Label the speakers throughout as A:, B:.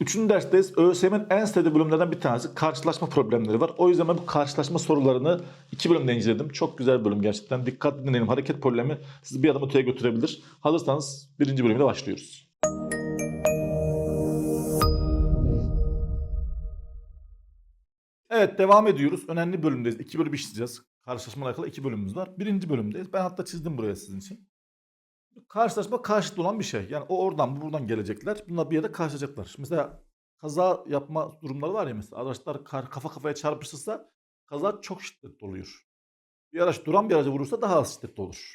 A: Üçüncü dersteyiz. ÖSYM'in en sevdiği bölümlerden bir tanesi karşılaşma problemleri var. O yüzden ben bu karşılaşma sorularını iki bölümde inceledim. Çok güzel bir bölüm gerçekten. Dikkatli dinleyin. Hareket problemi sizi bir adım öteye götürebilir. Hazırsanız birinci bölümle başlıyoruz. Evet devam ediyoruz. Önemli bölümdeyiz. İki bölüm işleyeceğiz. Karşılaşma alakalı iki bölümümüz var. Birinci bölümdeyiz. Ben hatta çizdim buraya sizin için. Karşılaşma karşıtlı olan bir şey. Yani o oradan bu buradan gelecekler. Bunlar bir yerde karşılaşacaklar. Mesela kaza yapma durumları var ya mesela. Araçlar kafa kafaya çarpışırsa kaza çok şiddetli oluyor. Bir araç duran bir araca vurursa daha az şiddetli olur.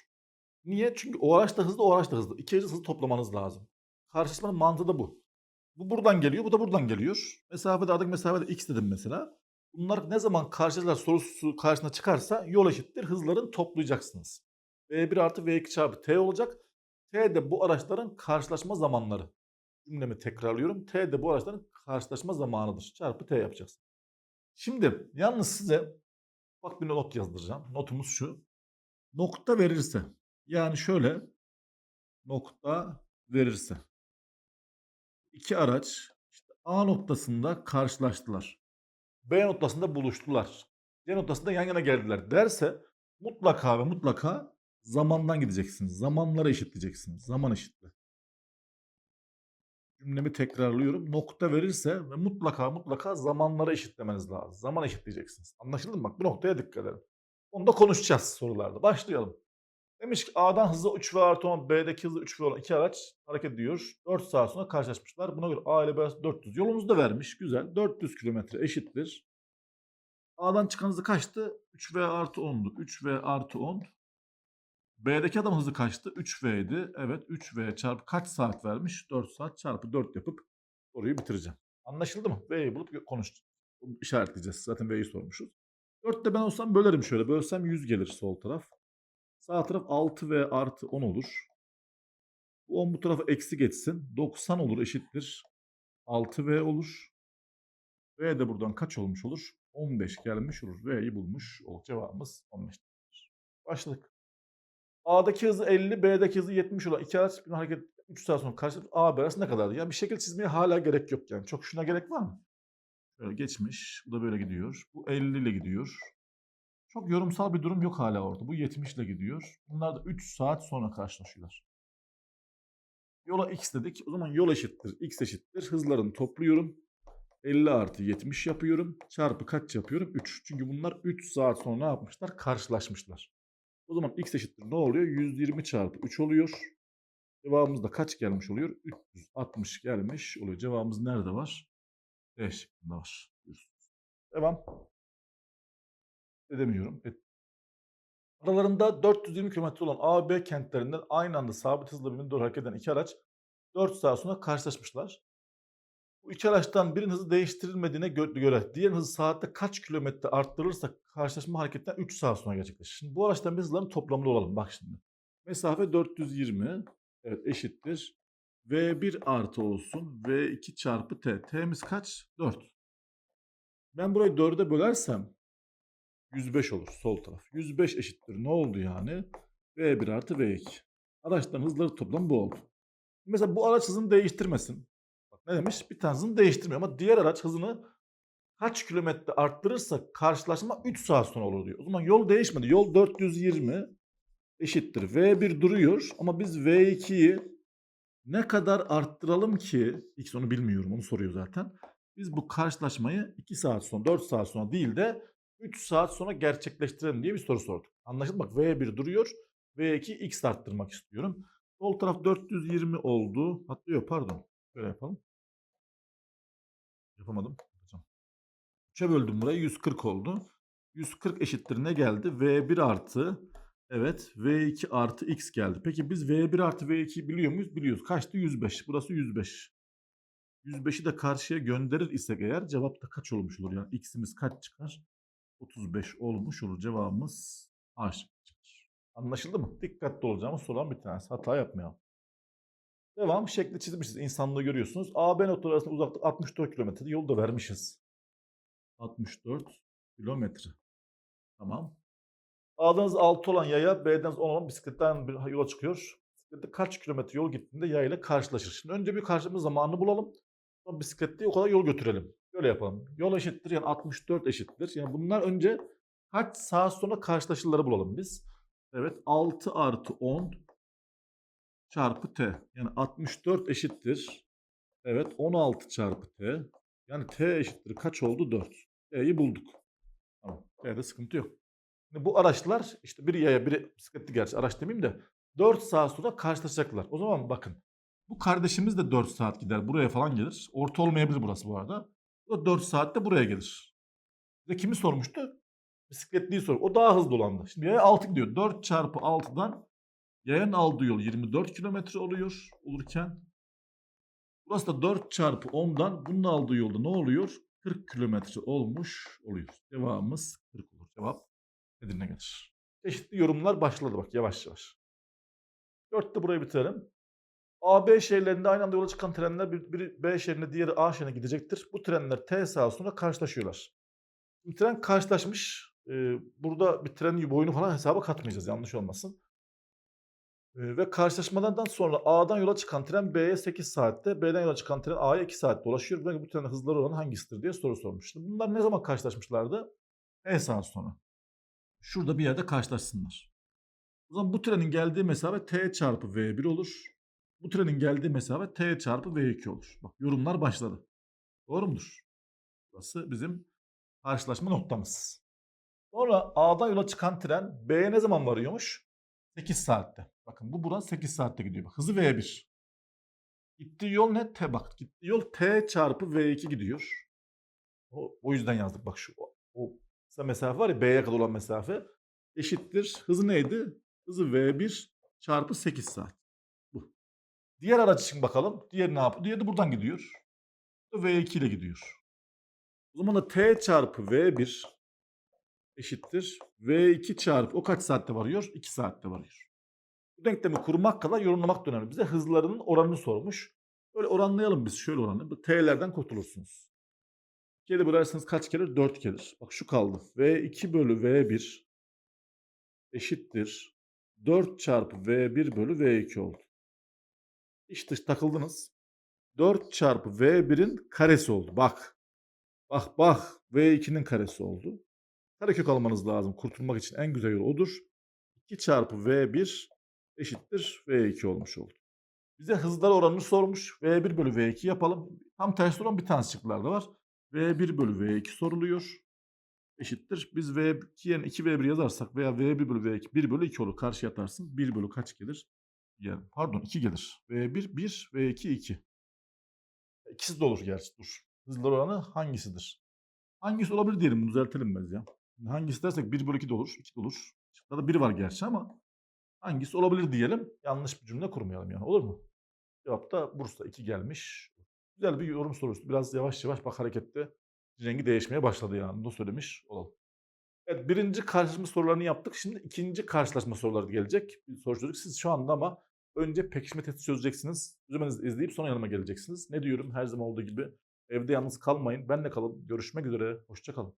A: Niye? Çünkü o araç da hızlı, o araç da hızlı. İki aracı hızlı toplamanız lazım. Karşılaşmanın mantığı da bu. Bu buradan geliyor, bu da buradan geliyor. Mesafede aradaki mesafede x dedim mesela. Bunlar ne zaman karşılaşırlar sorusu karşısına çıkarsa yol eşittir. Hızların toplayacaksınız. V1 artı V2 çarpı T olacak. T de bu araçların karşılaşma zamanları. Cümlemi tekrarlıyorum. T de bu araçların karşılaşma zamanıdır. Çarpı T yapacaksın. Şimdi yalnız size bak bir not yazdıracağım. Notumuz şu. Nokta verirse. Yani şöyle nokta verirse. İki araç işte A noktasında karşılaştılar. B noktasında buluştular. C noktasında yan yana geldiler derse mutlaka ve mutlaka zamandan gideceksiniz. Zamanları eşitleyeceksiniz. Zaman eşitle. Cümlemi tekrarlıyorum. Nokta verirse ve mutlaka mutlaka zamanları eşitlemeniz lazım. Zaman eşitleyeceksiniz. Anlaşıldı mı? Bak bu noktaya dikkat edin. Onu da konuşacağız sorularda. Başlayalım. Demiş ki A'dan hızı 3 v artı 10, B'deki hızı 3 v olan iki araç hareket ediyor. 4 saat sonra karşılaşmışlar. Buna göre A ile B arası 400. Yolumuzu da vermiş. Güzel. 400 kilometre eşittir. A'dan çıkan hızı kaçtı? 3V artı 10'du. 3V artı 10. B'deki adam hızı kaçtı? 3V'ydi. Evet 3V çarpı kaç saat vermiş? 4 saat çarpı 4 yapıp soruyu bitireceğim. Anlaşıldı mı? V'yi bulup. Bunu işaretleyeceğiz. Zaten V'yi sormuşuz. 4'te ben olsam bölerim şöyle. Bölsem 100 gelir sol taraf. Sağ taraf 6V artı 10 olur. Bu 10 bu tarafa eksi geçsin. 90 olur eşittir. 6V olur. V de buradan kaç olmuş olur? 15 gelmiş olur. V'yi bulmuş olur. Cevabımız 15. Başladık. A'daki hızı 50, B'deki hızı 70 olan iki araç bir hareket 3 saat sonra karşı A B arası ne kadardı? Yani bir şekil çizmeye hala gerek yok yani. Çok şuna gerek var mı? Şöyle geçmiş. Bu da böyle gidiyor. Bu 50 ile gidiyor. Çok yorumsal bir durum yok hala orada. Bu 70 ile gidiyor. Bunlar da 3 saat sonra karşılaşıyorlar. Yola x dedik. O zaman yol eşittir. x eşittir. Hızlarını topluyorum. 50 artı 70 yapıyorum. Çarpı kaç yapıyorum? 3. Çünkü bunlar 3 saat sonra ne yapmışlar? Karşılaşmışlar. O zaman x eşittir ne oluyor? 120 çarpı 3 oluyor. Cevabımız da kaç gelmiş oluyor? 360 gelmiş oluyor. Cevabımız nerede var? D şıkkında var. Devam. Edemiyorum. Et. Aralarında 420 km olan A, B kentlerinden aynı anda sabit hızla birbirine doğru hareket eden iki araç 4 saat sonra karşılaşmışlar. İki araçtan birinin hızı değiştirilmediğine gö- göre diğerinin hızı saatte kaç kilometre arttırılırsa karşılaşma hareketten 3 saat sonra gerçekleşir. Şimdi bu araçtan bir hızların toplamını olalım. Bak şimdi. Mesafe 420. Evet eşittir. V1 artı olsun. V2 çarpı T. T'miz kaç? 4. Ben burayı 4'e bölersem 105 olur sol taraf. 105 eşittir. Ne oldu yani? V1 artı V2. Araçların hızları toplam bu oldu. Mesela bu araç hızını değiştirmesin. Ne demiş? Bir tane hızını değiştirmiyor ama diğer araç hızını kaç kilometre arttırırsa karşılaşma 3 saat sonra olur diyor. O zaman yol değişmedi. Yol 420 eşittir. V1 duruyor ama biz V2'yi ne kadar arttıralım ki X onu bilmiyorum onu soruyor zaten. Biz bu karşılaşmayı 2 saat sonra 4 saat sonra değil de 3 saat sonra gerçekleştirelim diye bir soru sorduk. Anlaşıldı bak V1 duruyor. V2 X arttırmak istiyorum. Sol taraf 420 oldu. Hatta yok pardon. Böyle yapalım. Yapamadım. Yapacağım. 3'e böldüm burayı 140 oldu. 140 eşittir ne geldi? V1 artı evet V2 artı X geldi. Peki biz V1 artı V2'yi biliyor muyuz? Biliyoruz. Kaçtı? 105. Burası 105. 105'i de karşıya gönderir isek eğer cevap da kaç olmuş olur? Yani X'imiz kaç çıkar? 35 olmuş olur. Cevabımız A şıkkıdır. Anlaşıldı mı? Dikkatli olacağımız sorulan bir tanesi. Hata yapmayalım. Devam. Şekli çizmişiz. İnsanlığı görüyorsunuz. A, B noktaları arasında uzaklık 64 kilometre. Yolu da vermişiz. 64 kilometre. Tamam. A'dan hızı 6 olan yaya, B'den hızı 10 olan bisikletten bir yola çıkıyor. Bisiklette kaç kilometre yol gittiğinde yaya ile karşılaşır. Şimdi önce bir karşılaşma zamanını bulalım. O bisikletli o kadar yol götürelim. Böyle yapalım. Yol eşittir yani 64 eşittir. Yani bunlar önce kaç saat sonra karşılaşırları bulalım biz. Evet 6 artı 10 çarpı t. Yani 64 eşittir. Evet 16 çarpı t. Yani t eşittir kaç oldu? 4. T'yi bulduk. Tamam. T'de sıkıntı yok. Şimdi bu araçlar işte biri yaya biri bisikletli gerçi araç demeyeyim de 4 saat sonra karşılaşacaklar. O zaman bakın bu kardeşimiz de 4 saat gider. Buraya falan gelir. Orta olmayabilir burası bu arada. O da 4 saatte buraya gelir. Ve kimi sormuştu? Bisikletliyi sor. O daha hızlı olandı. Şimdi yaya 6 gidiyor. 4 çarpı 6'dan yayanın aldığı yol 24 kilometre oluyor olurken. Burası da 4 çarpı 10'dan bunun aldığı yolda ne oluyor? 40 kilometre olmuş oluyor. Cevabımız 40 olur. Cevap Edirne gelir. Çeşitli yorumlar başladı bak yavaş yavaş. 4'te burayı bitirelim. A, B şehirlerinde aynı anda yola çıkan trenler bir- biri B şehrine diğeri A şehrine gidecektir. Bu trenler T saat sonra karşılaşıyorlar. Şimdi tren karşılaşmış. Ee, burada bir trenin boyunu falan hesaba katmayacağız yanlış olmasın. Ve karşılaşmalardan sonra A'dan yola çıkan tren B'ye 8 saatte, B'den yola çıkan tren A'ya 2 saatte ulaşıyor. Ve bu trenin hızları olan hangisidir diye soru sormuştu. Bunlar ne zaman karşılaşmışlardı? T saat sonra. Şurada bir yerde karşılaşsınlar. O zaman bu trenin geldiği mesafe T çarpı V1 olur. Bu trenin geldiği mesafe T çarpı V2 olur. Bak yorumlar başladı. Doğru mudur? Burası bizim karşılaşma noktamız. Sonra A'dan yola çıkan tren B'ye ne zaman varıyormuş? 8 saatte. Bakın bu burası 8 saatte gidiyor. Bak, hızı V1. Gittiği yol ne? T bak. Gittiği yol T çarpı V2 gidiyor. O, o yüzden yazdık bak şu. O, o mesafe var ya B'ye kadar olan mesafe eşittir. Hızı neydi? Hızı V1 çarpı 8 saat. Bu. Diğer araç için bakalım. Diğeri ne yapıyor? Diğeri de buradan gidiyor. V2 ile gidiyor. O zaman da T çarpı V1 eşittir. V2 çarpı o kaç saatte varıyor? 2 saatte varıyor. Bu denklemi kurmak kadar yorumlamak da önemli. Bize hızlarının oranını sormuş. Böyle oranlayalım biz şöyle oranı. T'lerden kurtulursunuz. 2'ye bölerseniz kaç gelir? 4 gelir. Bak şu kaldı. V2 bölü V1 eşittir. 4 çarpı V1 bölü V2 oldu. Dış takıldınız. 4 çarpı V1'in karesi oldu. Bak. Bak bak. V2'nin karesi oldu. Karekök almanız lazım. Kurtulmak için en güzel yol odur. 2 çarpı V1 eşittir V2 olmuş oldu. Bize hızlar oranını sormuş. V1 bölü V2 yapalım. Tam tersi olan bir tane şıklarda var. V1 bölü V2 soruluyor. Eşittir. Biz V2 yerine 2V1 yazarsak veya V1 bölü V2 1 bölü 2 olur. Karşı atarsın. 1 bölü kaç gelir? Yani, pardon 2 gelir. V1 1, V2 2. İkisi de olur gerçi. Dur. Hızlar oranı hangisidir? Hangisi olabilir diyelim. Düzeltelim biz ya. Hangisi dersek 1 bölü 2 de olur. 2 de olur. Şıklarda 1 var gerçi ama hangisi olabilir diyelim. Yanlış bir cümle kurmayalım yani. Olur mu? Cevap da Bursa 2 gelmiş. Güzel bir yorum sorusu. Biraz yavaş yavaş bak harekette rengi değişmeye başladı yani. Bunu söylemiş olalım. Evet birinci karşılaşma sorularını yaptık. Şimdi ikinci karşılaşma soruları gelecek. Soru çözdük. Siz şu anda ama önce pekişme testi çözeceksiniz. Çözümenizi izleyip sonra yanıma geleceksiniz. Ne diyorum her zaman olduğu gibi evde yalnız kalmayın. Benle kalın. Görüşmek üzere. Hoşça kalın.